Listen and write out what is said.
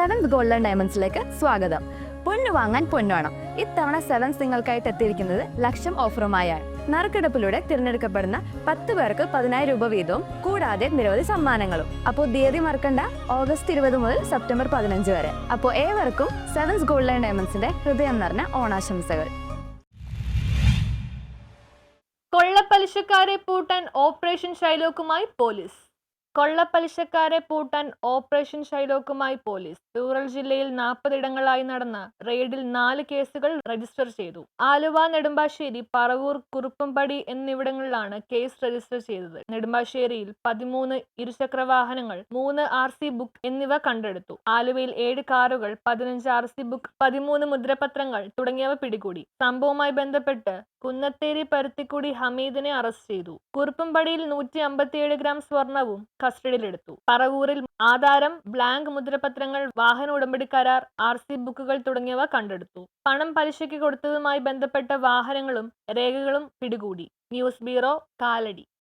Seventh golden ഡയമണ്ട്സിലേക്ക് സ്വാഗതം. പൊന്നു വാങ്ങാൻ പൊന്നുവേണം ഇത്തവണ സെവൻസ് നിങ്ങൾക്കായിട്ട് എത്തിയിരിക്കുന്നത് ലക്ഷം ഓഫറുമായാണ് നറുക്കെടുപ്പിലൂടെ തിരഞ്ഞെടുക്കപ്പെടുന്ന പത്ത് പേർക്ക് പതിനായിരം രൂപ വീതവും കൂടാതെ നിരവധി സമ്മാനങ്ങളും. അപ്പോൾ തീയതി മറക്കണ്ട ഓഗസ്റ്റ് ഇരുപത് മുതൽ സെപ്റ്റംബർ പതിനഞ്ച് വരെ. അപ്പോൾ ഏവർക്കും സെവൻസ് ഗോൾഡൻ ഡയമണ്ട്സിന്റെ ഹൃദയം നിറഞ്ഞ ഓണാശംസകൾ. കൊള്ളപ്പലിശക്കാരെ പൂട്ടാൻ ഓപ്പറേഷൻ ഷൈലോക്കുമായി പോലീസ്. കൊള്ളപ്പലിശക്കാരെ പൂട്ടാൻ ഓപ്പറേഷൻ ഷൈലോക്കുമായി പോലീസ്. റൂറൽ ജില്ലയിൽ നാൽപ്പതിടങ്ങളായി നടന്ന റെയ്ഡിൽ നാല് കേസുകൾ രജിസ്റ്റർ ചെയ്തു. ആലുവ നെടുമ്പാശ്ശേരി പറവൂർ കുറുപ്പംപടി എന്നിവിടങ്ങളിലാണ് കേസ് രജിസ്റ്റർ ചെയ്തത്. നെടുമ്പാശ്ശേരിയിൽ പതിമൂന്ന് ഇരുചക്ര വാഹനങ്ങൾ മൂന്ന് ആർ സി ബുക്ക് എന്നിവ കണ്ടെടുത്തു. ആലുവയിൽ ഏഴ് കാറുകൾ പതിനഞ്ച് ആർ സി ബുക്ക് പതിമൂന്ന് മുദ്രപത്രങ്ങൾ തുടങ്ങിയവ പിടികൂടി. സംഭവവുമായി ബന്ധപ്പെട്ട് കുന്നത്തേരി പരുത്തിക്കുടി ഹമീദിനെ അറസ്റ്റ് ചെയ്തു. കുറുപ്പംപടിയിൽ നൂറ്റി അമ്പത്തിയേഴ് ഗ്രാം സ്വർണവും കസ്റ്റഡിയിലെടുത്തു. പറവൂരിൽ ആധാരം ബ്ലാങ്ക് മുദ്രപത്രങ്ങൾ വാഹന ഉടമ്പടി കരാർ ആർ സി ബുക്കുകൾ തുടങ്ങിയവ കണ്ടെടുത്തു. പണം പലിശയ്ക്ക് കൊടുത്തതുമായി ബന്ധപ്പെട്ട വാഹനങ്ങളും രേഖകളും പിടികൂടി. News bureau Kalady.